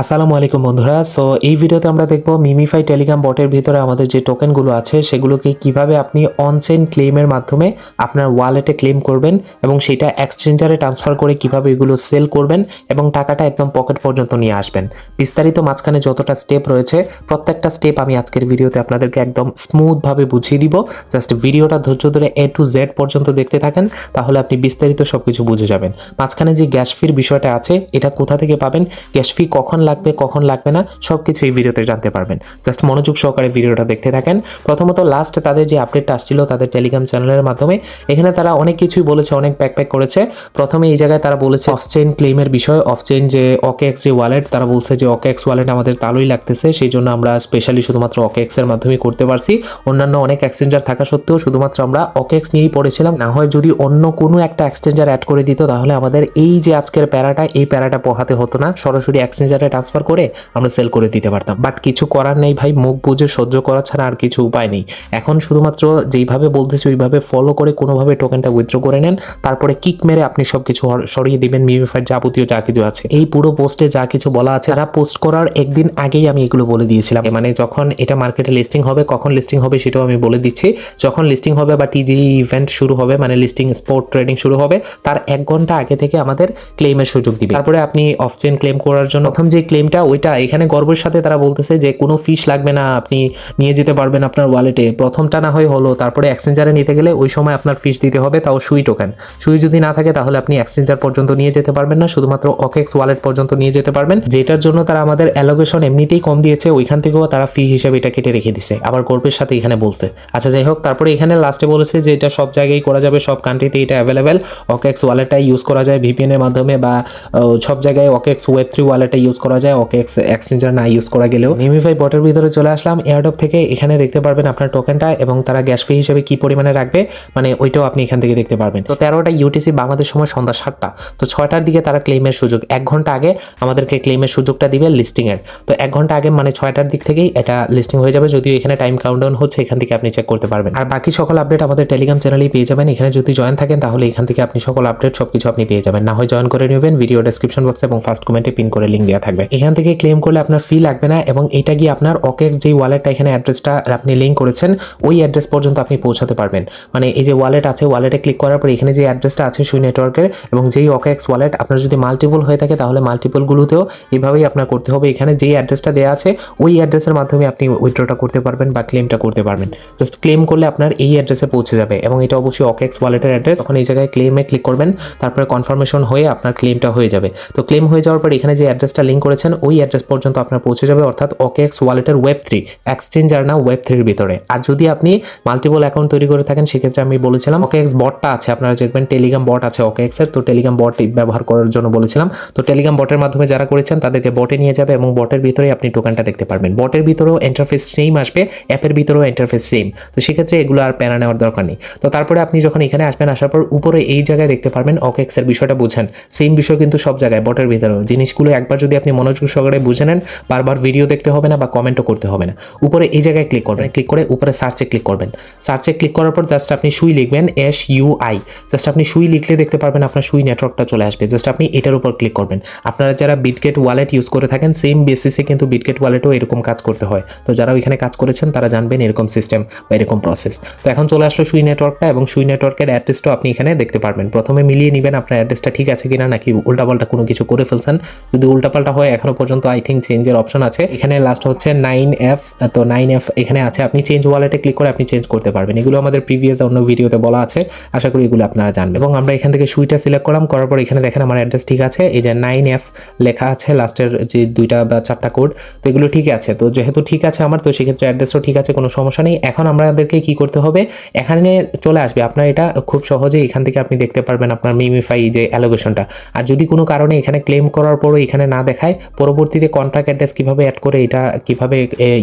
আসসালামু আলাইকুম বন্ধুরা। সো এই ভিডিওতে আমরা দেখব মিমিফাই টেলিগ্রাম বটের ভিতরে আমাদের যে টোকেনগুলো আছে, সেগুলোকে কীভাবে আপনি অনচেন ক্লেমের মাধ্যমে আপনার ওয়ালেটে ক্লেম করবেন এবং সেটা এক্সচেঞ্জারে ট্রান্সফার করে কীভাবে এগুলো সেল করবেন এবং টাকাটা একদম পকেট পর্যন্ত নিয়ে আসবেন। বিস্তারিত মাঝখানে যতটা স্টেপ রয়েছে, প্রত্যেকটা স্টেপ আমি আজকের ভিডিওতে আপনাদেরকে একদম স্মুথভাবে বুঝিয়ে দিব। জাস্ট ভিডিওটা ধৈর্য ধরে এ টু জেড পর্যন্ত দেখতে থাকেন, তাহলে আপনি বিস্তারিত সব কিছু বুঝে যাবেন। মাঝখানে যে গ্যাস ফির বিষয়টা আছে, এটা কোথা থেকে পাবেন? গ্যাস ফি কখন লাগবে, কখন লাগবে না সব কিছু এই ভিডিওতে জানতে পারবেন। জাস্ট মনোযোগ সহকারে ভিডিওটা দেখতে থাকেন। প্রথমত লাস্ট তাদের যে আপডেটটা আসছিল তাদের টেলিগ্রাম চ্যানেলের মাধ্যমে, এখানে তারা অনেক কিছুই বলেছে, অনেক প্যাক করেছে। প্রথমে এই জায়গায় তারা বলেছে অফ চেইন ক্লেমের বিষয় অফ চেইন যে অকেএক্স যে ওয়ালেট তারা বলছে যে অকেএক্স ওয়ালেট আমাদের তালোই লাগতেছে সেই জন্য আমরা স্পেশালি শুধুমাত্র অকেএক্স এর মাধ্যমে করতে পারছি। অন্যান্য অনেক এক্সচেঞ্জার থাকা সত্ত্বেও শুধুমাত্র আমরা অকেএক্স নিয়েই পড়েছিলাম। না হয় যদি অন্য কোনো একটা এক্সচেঞ্জার অ্যাড করে দিত, তাহলে আমাদের এই যে আজকের প্যারাটা, এই প্যারাটা পোহাতে হতো না। সরাসরি এক্সচেঞ্জারে ট্রান্সফার করে আমরা সেল করে দিতে পারতাম। বাট কিছু করার নেই ভাই, মুখ বুঝে সহ্য করা ছাড়া আর কিছু উপায় নেই। এখন শুধুমাত্র যেইভাবে বলতেছি ওইভাবে ফলো করে কোনোভাবে টোকেনটা উইথড্র করে নেন। তারপরে কিক মেরে আপনি সব কিছু সরিয়ে দিবেন মিমিফাইড যাবতীয় যা কিছু আছে। এই পুরো পোস্টে যা কিছু বলা আছে, তারা পোস্ট করার একদিন আগেই আমি এগুলো বলে দিয়েছিলাম। মানে যখন এটা মার্কেটে লিস্টিং হবে, কখন লিস্টিং হবে সেটাও আমি বলে দিচ্ছি। যখন লিস্টিং হবে বা টিজি ইভেন্ট শুরু হবে মানে লিস্টিং স্পোর্ট ট্রেডিং শুরু হবে, তার এক ঘণ্টা আগে থেকে আমাদের ক্লেমের সুযোগ দিবে। তারপরে আপনি অফ চেন ক্লেম করার জন্য প্রথম যে ক্লেমটা ওইটা এখানে গর্বের সাথে তারা বলতেছে যে কোনো ফিস লাগবে না, আপনি নিয়ে যেতে পারবেন আপনার ওয়ালেটে প্রথমটা না হয় হলো, তারপরে এক্সচেঞ্জারে নিতে গেলে ওই সময় আপনার ফিস দিতে হবে, তাও সুই টোকেন সুই যদি না থাকে তাহলে আপনি এক্সচেঞ্জার পর্যন্ত নিয়ে যেতে পারবেন না, শুধুমাত্র অকেক্স ওয়ালেট পর্যন্ত নিয়ে যেতে পারবেন। যেটার জন্য তারা আমাদের অ্যালোকেশন এমনিতেই কম দিয়েছে, ওইখান থেকেও তারা ফি হিসেবে এটা কেটে রেখে দিছে। আবার গর্বের সাথে এখানে বলছে। আচ্ছা যাই হোক, তারপরে এখানে লাস্টে বলেছে যে এটা সব জায়গায় করা যাবে, সব কান্ট্রিতে এটা অ্যাভেলেবেল অকেক্স ওয়ালেটটাই ইউজ করা যায় ভিপিএন এর মাধ্যমে বা সব জায়গায় অকেক্স ওয়েব থ্রি ওয়ালেটটা ইউজ করা যায়। অকেক্স এক্সচেঞ্জার না ইউজ করা গেলেও। মিমিফাই বটের ভিতরে চলে আসলাম। এয়ারডপ থেকে এখানে দেখতে পারবেন আপনার টোকেনটা এবং তারা গ্যাস ফি হিসেবে কি পরিমাণে রাখবে মানে ওইটাও আপনি এখান থেকে দেখতে পারবেন। তো তেরোটা ইউটিসি বাংলাদেশ সময় সন্ধ্যা সাতটা। তো ছয়টার দিকে তারা ক্লেমের সুযোগ। এক ঘণ্টা আগে আমাদেরকে ক্লেমের সুযোগটা দিবে লিস্টিংয়ের তো এক ঘণ্টা আগে মানে ছয়টার দিক থেকেই এটা লিস্টিং হয়ে যাবে। যদিও এখানে টাইম কাউন্টডাউন হচ্ছে, এখান থেকে আপনি চেক করতে পারবেন। আর বাকি সকল আপডেট আমাদের টেলিগ্রাম চ্যানেলেই পেয়ে যাবেন। এখানে যদি জয়েন থাকেন, তাহলে এখান থেকে আপনি সকল আপডেট সবকিছু আপনি পেয়ে যাবেন। না হয় জয়েন করে নেবেন। ভিডিও ডেসক্রিপশন বক্সে এবং ফার্স্ট কমেন্টে পিন করে লিঙ্ক দেওয়া থাকবে। এখান থেকে ক্লেম করলে আপনার ফি লাগবে না এবং এটা গিয়ে আপনার অকেক্স যে ওয়ালেটটা এখানে অ্যাড্রেসটা আপনি লিঙ্ক করেছেন, ওই অ্যাড্রেস পর্যন্ত আপনি পৌঁছাতে পারবেন। মানে এই যে ওয়ালেট আছে ওয়ালেটে ক্লিক করার পর এখানে যে অ্যাড্রেসটা আছে সুই নেটওয়ার্কের এবং যেই অকেক্স ওয়ালেট আপনার যদি মাল্টিপল হয়ে থাকে, তাহলে মাল্টিপলগুলোতেও এইভাবেই আপনার করতে হবে। এখানে যেই অ্যাড্রেসটা দেওয়া আছে, ওই অ্যাড্রেসের মাধ্যমে আপনি উইথড্রটা করতে পারবেন বা ক্লেমটা করতে পারবেন। জাস্ট ক্লেম করলে আপনার এই অ্যাড্রেসে পৌঁছে যাবে এবং এটা অবশ্যই অকেক্স ওয়ালেটের অ্যাড্রেস তখন এই জায়গায় ক্লেমে ক্লিক করবেন, তারপরে কনফার্মেশন হয়ে আপনার ক্লেমটা হয়ে যাবে। তো ক্লেম হয়ে যাওয়ার পর এখানে যে অ্যাড্রেসটা লিঙ্ক করেছেন, ওই অ্যাড্রেস পর্যন্ত আপনার পৌঁছে যাবে, অর্থাৎ ওকেএক্স ওয়ালেটের ওয়েব থ্রি এক্সচেঞ্জার না ওয়েব থ্রির ভিতরে। আর যদি আপনি মাল্টিপল অ্যাকাউন্ট তৈরি করে থাকেন, সেক্ষেত্রে আমি বলেছিলাম ওকেএক্স বটটা আছে, আপনারা দেখবেন টেলিগ্রাম বট আছে ওকেএক্স এর, তো টেলিগ্রাম বট ব্যবহার করার জন্য বলেছিলাম। তো টেলিগ্রাম বটের মাধ্যমে যারা করেছেন, তাদেরকে বটে নিয়ে যাবে এবং বটের ভিতরে আপনি টোকেনটা দেখতে পারবেন। বটের ভিতরেও ইন্টারফেস সেম আসবে অ্যাপের ভিতরেও ইন্টারফেস সেম তো সেক্ষেত্রে এগুলো আর প্যারা নেওয়ার দরকার নেই। তো তারপরে আপনি যখন এখানে আসবেন, আসার পর উপরে এই জায়গায় দেখতে পারবেন ওকেএক্স এর বিষয়টা বুঝেন। সেম বিষয় কিন্তু সব জায়গায় বটের ভিতরেও। জিনিসগুলো একবার যদি আপনি মনোযোগ সহকারে বুঝে নেন, বারবার ভিডিও দেখতে হবে না বা কমেন্টও করতে হবে না। উপরে এই জায়গায় ক্লিক করবেন ক্লিক করে উপরে সার্চে ক্লিক করবেন। সার্চে ক্লিক করার পর জাস্ট আপনি সুই লিখবেন এস ইউ আই জাস্ট আপনি সুই লিখলে দেখতে পারবেন আপনার সুই নেটওয়ার্কটা চলে আসবে। জাস্ট আপনি এটার উপর ক্লিক করবেন। আপনারা যারা বিটগেট ওয়ালেট ইউজ করে থাকেন সেম বেসিসে কিন্তু বিটগেট ওয়ালেটও এরকম কাজ করতে হয়। তো যারা ওইখানে কাজ করেছেন, তারা জানবেন এরকম সিস্টেম বা এরকম প্রসেস তো এখন চলে আসলো সুই নেটওয়ার্কটা এবং সুই নেটওয়ার্কের অ্যাড্রেসটাও আপনি এখানে দেখতে পারবেন। প্রথমে মিলিয়ে নেবেন আপনার অ্যাড্রেসটা ঠিক আছে কিনা, নাকি উল্টাপাল্টা কোনো কিছু করে ফেলছেন। যদি উল্টাপাল্টা হয় এখনও পর্যন্ত আই থিঙ্ক চেঞ্জের অপশন আছে। এখানে লাস্ট হচ্ছে নাইন এফ তো নাইন এফ এখানে আছে। আপনি চেঞ্জ ওয়ালেটে ক্লিক করে আপনি চেঞ্জ করতে পারবেন। এগুলো আমাদের প্রিভিয়াস অন্য ভিডিওতে বলা আছে। আশা করি এগুলো আপনারা জানবেন। এবং আমরা এখান থেকে সুইটা সিলেক্ট করলাম করার পর এখানে দেখেন আমার অ্যাড্রেস ঠিক আছে। এই যে নাইন এফ লেখা আছে লাস্টের যে দুইটা বা চারটা কোড তো এগুলো ঠিক আছে। তো যেহেতু ঠিক আছে আমার, তো সেক্ষেত্রে অ্যাড্রেসও ঠিক আছে, কোনো সমস্যা নেই। এখন আমাদেরকে কি করতে হবে? এখানে চলে আসবে। আপনার এটা খুব সহজে এখান থেকে আপনি দেখতে পারবেন আপনার মিমিফাই যে অ্যালোকেশনটা আর যদি কোনো কারণে এখানে ক্লেম করার পরও এখানে না দেখায় পরবর্তীতে কন্ট্রাক্ট অ্যাড্রেস কীভাবে অ্যাড করে এটা কীভাবে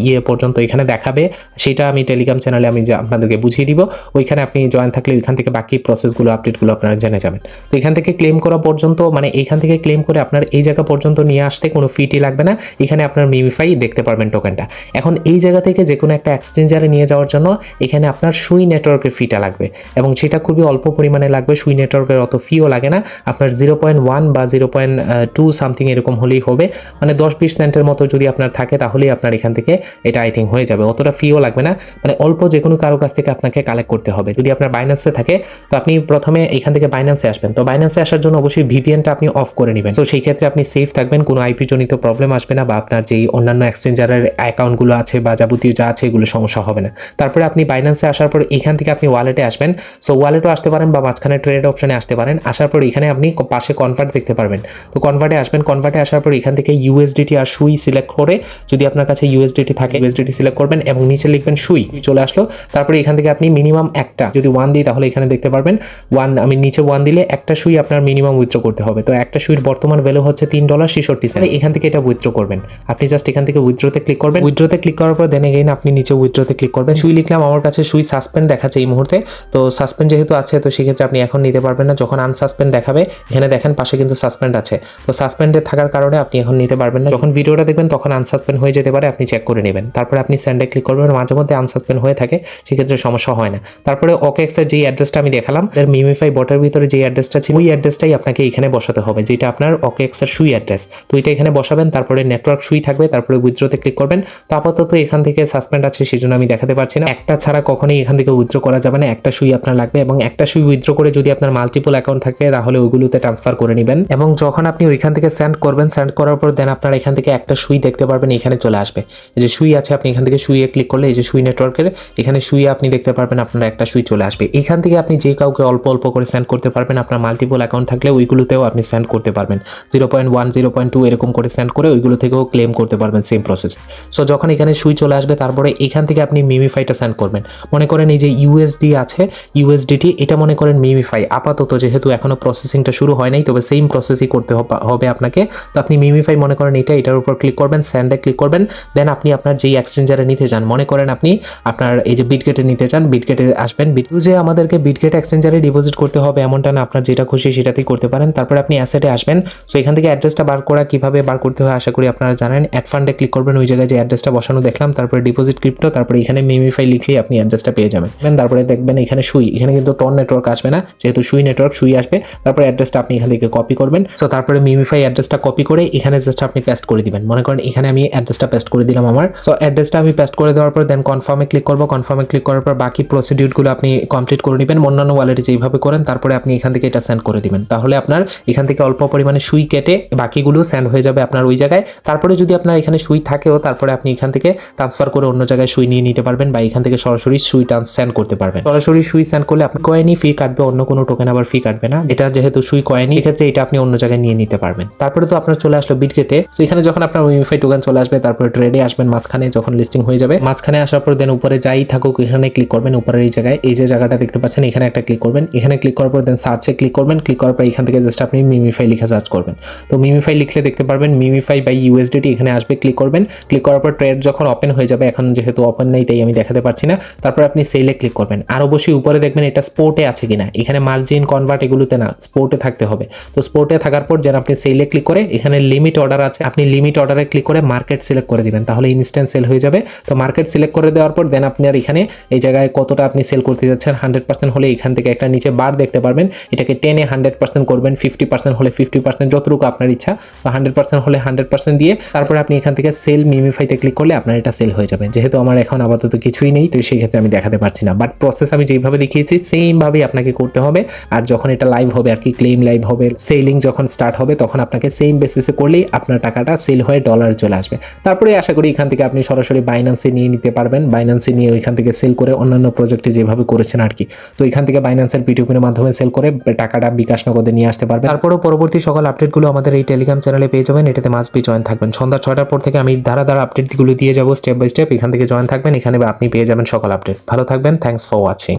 ইয়ে পর্যন্ত এখানে দেখাবে, সেটা আমি টেলিগ্রাম চ্যানেলে আমি আপনাদেরকে বুঝিয়ে দিব। ওইখানে আপনি জয়েন থাকলে ওইখান থেকে বাকি প্রসেসগুলো আপডেটগুলো আপনারা জেনে যাবেন। তো এখান থেকে ক্লেম করা পর্যন্ত মানে এইখান থেকে ক্লেম করে আপনার এই জায়গা পর্যন্ত নিয়ে আসতে কোনো ফিটি লাগবে না। এখানে আপনার মিমিফাই দেখতে পারবেন টোকেনটা এখন এই জায়গা থেকে যে কোনো একটা এক্সচেঞ্জারে নিয়ে যাওয়ার জন্য এখানে আপনার সুই নেটওয়ার্কের ফিটা লাগবে। এবং সেটা খুবই অল্প পরিমাণে লাগবে সুই নেটওয়ার্কের অত ফিও লাগে না। আপনার জিরো পয়েন্ট ওয়ান বা জিরো পয়েন্ট টু সামথিং এরকম হলেই হবে। হবে। মানে দশ বিশ সেন্টের মতো যদি আপনার থাকে, তাহলেই আপনার এখান থেকে এটা আই থিঙ্ক হয়ে যাবে। অতটা ফিও লাগবে না। মানে অল্প যে কোনো কারও কাছ থেকে আপনাকে কালেক্ট করতে হবে। যদি আপনার বাইন্যান্সে থাকে, তো আপনি প্রথমে এখান থেকে বাইন্যান্সে আসবেন। তো বাইন্যান্সে আসার জন্য অবশ্যই ভিপিএনটা আপনি অফ করে নেবেন। তো সেই ক্ষেত্রে আপনি সেফ থাকবেন। কোনো আইপি জনিত প্রবলেম আসবে না বা আপনার যেই অন্যান্য এক্সচেঞ্জারের অ্যাকাউন্টগুলো আছে বা যাবতীয় যা আছে, এগুলো সমস্যা হবে না। তারপরে আপনি বাইন্যান্সে আসার পর এখান থেকে আপনি ওয়ালেটে আসবেন। সো ওয়ালেটও আসতে পারেন বা মাঝখানে ট্রেড অপশনে আসতে পারেন। আসার পর এখানে আপনি পাশে কনভার্ট দেখতে পারবেন। তো কনভার্টে আসবেন। কনভার্টে আসার পর এখান থেকে ইউএসডিটি আর সুই সিলেক্ট করে যদি আপনার কাছে ইউএসডিটি থাকে ইউএসডিটি সিলেক্ট করবেন এবং নিচে লিখবেন সুই চলে আসলো। তারপরে এখান থেকে আপনি মিনিমাম একটা যদি ওয়ান দিই, তাহলে এখানে দেখতে পারবেন ওয়ান আমি নিচে ওয়ান দিলে একটা সুই আপনার মিনিমাম উইথড্র করতে হবে। তো একটা সুইর বর্তমান ভ্যালু হচ্ছে তিন ডলার ছেষট্টি সেন্ট এখান থেকে এটা উইথড্র করবেন। আপনি জাস্ট এখান থেকে উইথড্রোতে ক্লিক করবেন। উইথড্রোতে ক্লিক করার পর দেন এগেইন আপনি নিচে উইথড্রোতে ক্লিক করবেন। সুই লিখলাম, আমার কাছে সুই সাসপেন্ড দেখাচ্ছে এই মুহূর্তে। তো সাসপেন্ড যেহেতু আছে, তো সেক্ষেত্রে আপনি এখন নিতে পারবেন না। যখন আনসাসপেন্ড দেখাবে, এখানে দেখেন পাশে কিন্তু সাসপেন্ড আছে। তো সাসপেন্ডে থাকার কারণে আপনি এখন নিতে পারবেন না। যখন ভিডিওটা দেখবেন, তখন আনসাসপেন্ড হয়ে যেতে পারে, আপনি চেক করে নেবেন। তারপরে আপনি স্যান্ডে ক্লিক করবেন মাঝে মধ্যে আনসাসপেন্ড হয়ে থাকে, সেক্ষেত্রে সমস্যা হয় না। তারপরে ওকে এক্সের যে অ্যাড্রেসটা আমি দেখালাম, এর মিমিফাই বটের ভিতরে যে অ্যাড্রেসটা ছিল, ওই অ্যাড্রেসটাই আপনাকে এখানে বসাতে হবে, যেটা আপনার ওকে এক্সের সুই অ্যাড্রেস তো এটা এখানে বসাবেন, তারপরে নেটওয়ার্ক সুই থাকবে, তারপরে উইথড্রোতে ক্লিক করবেন। তো আপাতত এখান থেকে সাসপেন্ড আছে সেই জন্য আমি দেখাতে পারছি না। একটা ছাড়া কখনোই এখান থেকে উইথড্র করা যাবে না, একটা সুই আপনার লাগবে, এবং একটা সুই উইথড্র করে যদি আপনার মাল্টিপল অ্যাকাউন্ট থাকে, তাহলে ওইগুলোতে ট্রান্সফার করে নেবেন। এবং যখন আপনি ওইখান থেকে সেন্ড করবেন সেন্ড করার পর দেন আপনার এখান থেকে একটা সুই দেখতে পারবেন, এখানে চলে আসবে। এই যে সুই আছে, আপনি এখান থেকে সুইয়ে ক্লিক করলে এই যে সুই নেটওয়ার্কের এখানে সুইয়ে আপনি দেখতে পারবেন আপনার একটা সুই চলে আসবে। এখান থেকে আপনি যে কাউকে অল্প অল্প করে সেন্ড করতে পারবেন, আপনার মাল্টিপল অ্যাকাউন্ট থাকলে ওইগুলোতেও আপনি সেন্ড করতে পারবেন। Zero point one zero point two এরকম করে সেন্ড করে ওইগুলো থেকেও ক্লেম করতে পারবেন সেম প্রসেস সো যখন এখানে সুই চলে আসবে, তারপরে এখান থেকে আপনি মিমিফাইটা সেন্ড করবেন। মনে করেন এই যে ইউএসডি আছে ইউএসডিটি এটা মনে করেন মিমিফাই আপাতত যেহেতু এখনও প্রসেসিংটা শুরু হয় নাই, তবে সেম প্রসেসই করতে হবে আপনাকে। তো আপনি মিমিফাই মনে করেন এটা এটার উপর ক্লিক করবেন স্যান্ডে ক্লিক করবেন দেন আপনি আপনার যেই এক্সচেঞ্জারে নিতে চান, মনে করেন আপনি আপনার এই যে বিটগেটে নিতে চান বিটগেটে আসবেন বিট যে আমাদেরকে বিটগেট এক্সচেঞ্জারে ডিপোজিট করতে হবে, এমনটা না, আপনার যেটা খুশি সেটাতেই করতে পারেন, তারপরে আপনি অ্যাসেটে আসবেন সো এখান থেকে অ্যাড্রেসটা বার করা, কীভাবে বার করতে হয় আশা করি আপনারা জানেন অ্যাড ফান্ডে ক্লিক করবেন, ওই জায়গায় যে অ্যাড্রেসটা বসানো দেখলাম, তারপরে ডিপোজিট ক্রিপ্টো তারপরে এখানে মিমিফাই লিখলেই আপনি অ্যাড্রেসটা পেয়ে যাবেন তারপরে দেখবেন এখানে সুই, এখানে কিন্তু টন নেটওয়ার্ক আসবে না, যেহেতু সুই নেটওয়ার্ক সুই আসবে, তারপরে অ্যাড্রেসটা আপনি এখান থেকে কপি করবেন সো তারপরে মিমিফাই অ্যাড্রেসটা কপি করে এখানে জাস্ট আপনি পেস্ট করে দিবেন। মনে করেন এখানে আমি অ্যাড্রেসটা পেস্ট করে দিলাম আমার। সো অ্যাড্রেসটা আমি পেস্ট করে দেওয়ার পর দেন কনফার্মে ক্লিক করব। কনফার্মে ক্লিক করার পর বাকি প্রসিডিউরগুলো আপনি কমপ্লিট করে নেবেন। অন্যান্য ওয়ালেটে যেইভাবে করেন, তারপরে আপনি এখান থেকে এটা সেন্ড করে দিবেন। তাহলে আপনার এখান থেকে অল্প পরিমাণে সুই কেটে বাকিগুলো সেন্ড হয়ে যাবে আপনার ওই জায়গায়। তারপরে যদি আপনার এখানে সুই থাকেও, তারপরে আপনি এখান থেকে ট্রান্সফার করে অন্য জায়গায় সুই নিয়ে নিতে পারবেন বা এখান থেকে সরাসরি সুই সেন্ড করতে পারবেন। সরাসরি সুই সেন্ড করলে আপনি কয়েনই ফি কাটবে, অন্য কোনো টোকেন আবার ফি কাটবে না। এটা যেহেতু সুই কয়েনই এক্ষেত্রে এটা আপনি অন্য জায়গায় নিয়ে নিতে পারবেন। তারপরে তো আপনার চলে আসলো বিটগেটে তো এখানে যখন আপনার উইমিফাই টোকেন চলে আসবে, তারপরে ট্রেডে আসবেন মাঝখানে, যখন লিস্টিং হয়ে যাবে। মাঝখানে আসার পর দেন উপরে যাই থাকুক, এখানে ক্লিক করবেন, উপরের এই জায়গায়। এই যে জায়গাটা দেখতে পাচ্ছেন, এখানে একটা ক্লিক করবেন। এখানে ক্লিক করার পর দেন সার্চে ক্লিক করবেন। ক্লিক করার পর এখান থেকে জাস্ট আপনি মিমিফাই লিখে সার্চ করবেন। তো মিমিফাই লিখলে দেখতে পারবেন মিমিফাই বাই ইউএসডিটি এখানে আসবে ক্লিক করবেন। ক্লিক করার পর ট্রেড যখন ওপেন হয়ে যাবে, এখন যেহেতু ওপেন নেই, তাই আমি দেখাতে পারছি না। তারপর আপনি সেলে ক্লিক করবেন। আর অবশ্যই উপরে দেখবেন, এটা স্পোর্টে আছে কিনা। এখানে মার্জিন কনভার্ট এগুলোতে না স্পোর্টে থাকতে হবে। তো স্পোর্টে থাকার পর যেন আপনি সেলে ক্লিক করে, এখানে লিমিট অর্ডার আছে, আপনি লিমিট অর্ডারে ক্লিক করে মার্কেট সিলেক্ট করে দিবেন, তাহলে ইনস্ট্যান্ট সেল হয়ে যাবে। তো মার্কেট সিলেক্ট করে দেওয়ার পর দেন আপনার এখানে এই জায়গায় কতটা আপনি সেল করতে যাচ্ছেন হান্ড্রেড পার্সেন্ট হলে এখান থেকে একটা নিচে বার দেখতে পারবেন। এটাকে টেনে হান্ড্রেড পার্সেন্ট করবেন ফিফটি পার্সেন্ট হলে ফিফটি পার্সেন্ট যতটুকু আপনার ইচ্ছা। বা হান্ড্রেড পার্সেন্ট হলে হান্ড্রেড পার্সেন্ট দিয়ে তারপরে আপনি এখান থেকে সেল মিমিফাইতে ক্লিক করলে আপনার এটা সেল হয়ে যাবে। যেহেতু আমার এখন আপাতত কিছুই নেই, তো সেই ক্ষেত্রে আমি দেখাতে পারছি না। বাট প্রসেস আমি যেভাবে দেখিয়েছি সেমভাবেই আপনাকে করতে হবে। আর যখন এটা লাইভ হবে, আর কি ক্লেম লাইভ হবে সেলিং যখন স্টার্ট হবে, তখন আপনাকে সেম বেসিসে করলেই আপনার টাকাটা সেল হয়ে ডলার চলে আসবে। তারপরে আশা করি এখান থেকে আপনি সরাসরি বাইন্যান্সে নিয়ে নিতে পারবেন। বাইন্যান্সে নিয়ে ওইখান থেকে সেল করে অন্যান্য প্রজেক্টে যেভাবে করেছেন আর কি তো এখান থেকে বাইন্যান্সের পিটিউপির মাধ্যমে সেল করে টাকাটা বিকাশ নগদে নিয়ে আসতে পারবেন। তারপরেও পরবর্তী সকল আপডেটগুলো আমাদের এই টেলিগ্রাম চ্যানেলে পেয়ে যাবেন। এটাতে মাস্ট বি জয়েন থাকবেন। সন্ধ্যা ছটার পর থেকে আমি ধারা ধারা আপডেটগুলো দিয়ে যাব স্টেপ বাই স্টেপ এখান থেকে জয়েন থাকবেন। এখানে আপনি পেয়ে যাবেন সকল আপডেট ভালো থাকবেন। Thanks for watching